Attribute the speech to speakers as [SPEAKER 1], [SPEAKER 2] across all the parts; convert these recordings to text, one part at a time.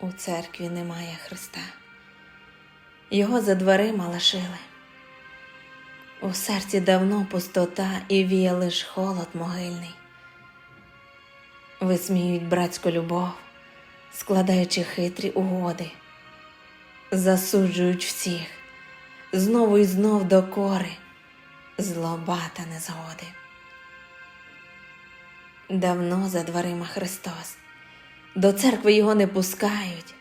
[SPEAKER 1] У церкві немає Христа. Його за дверима лишили. У серці давно пустота і віє лиш холод могильний. Висміюють братську любов, складаючи хитрі угоди, засуджують всіх, знову і знов докори, злоба та незгоди. Давно за дверима Христос, до церкви його не пускають.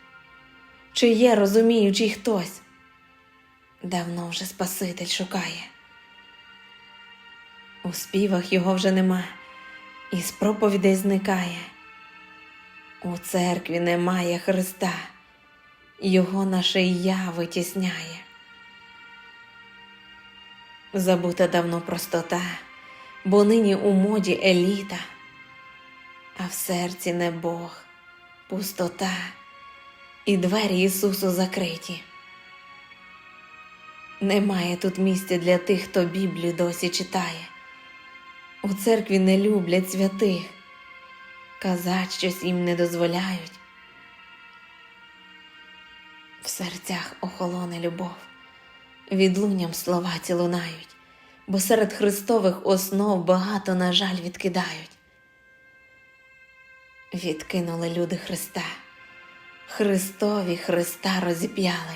[SPEAKER 1] Чи є розуміючий хтось? Давно вже Спаситель шукає. У співах його вже нема, і з проповідей зникає. У церкві немає Христа, його наше я витісняє. Забута давно простота, бо нині у моді еліта, а в серці не Бог, пустота, і двері Ісусу закриті. Немає тут місця для тих, хто Біблію досі читає. У церкві не люблять святих, казать щось їм не дозволяють. В серцях охолоне любов, відлунням слова ці лунають, бо серед Христових основ багато, на жаль, відкидають. Відкинули люди Христа, Христові Христа розіп'яли.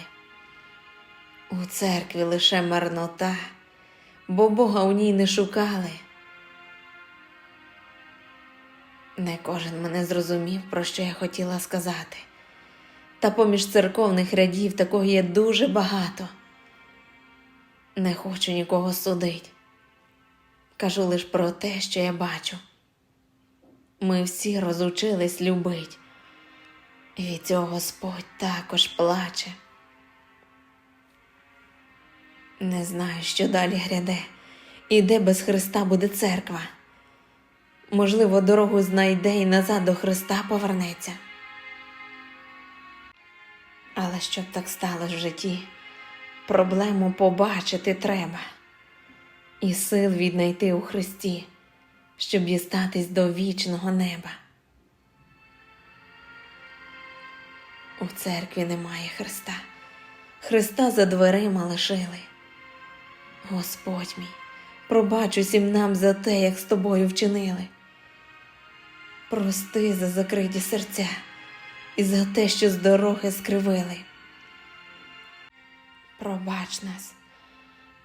[SPEAKER 1] У церкві лише марнота, бо Бога у ній не шукали. Не кожен мене зрозумів, про що я хотіла сказати. Та поміж церковних рядів такого є дуже багато. Не хочу нікого судить. Кажу лиш про те, що я бачу. Ми всі розучились любить, і від цього Господь також плаче. Не знаю, що далі гряде, і де без Христа буде церква. Можливо, дорогу знайде і назад до Христа повернеться. Але щоб так сталося в житті, проблему побачити треба, і сил віднайти у Христі, щоб дістатись до вічного неба. У церкві немає Христа, Христа за дверима лишили. Господь мій, пробач усім нам за те, як з тобою вчинили. Прости за закриті серця і за те, що з дороги скривили. Пробач нас,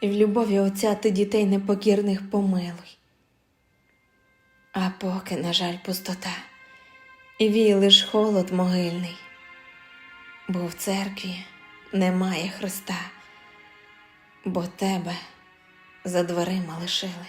[SPEAKER 1] і в любові Отця ти дітей непокірних помилуй. А поки, на жаль, пустота, і вій лиш холод могильний, бо в церкві немає Христа, бо тебе за дверима лишили.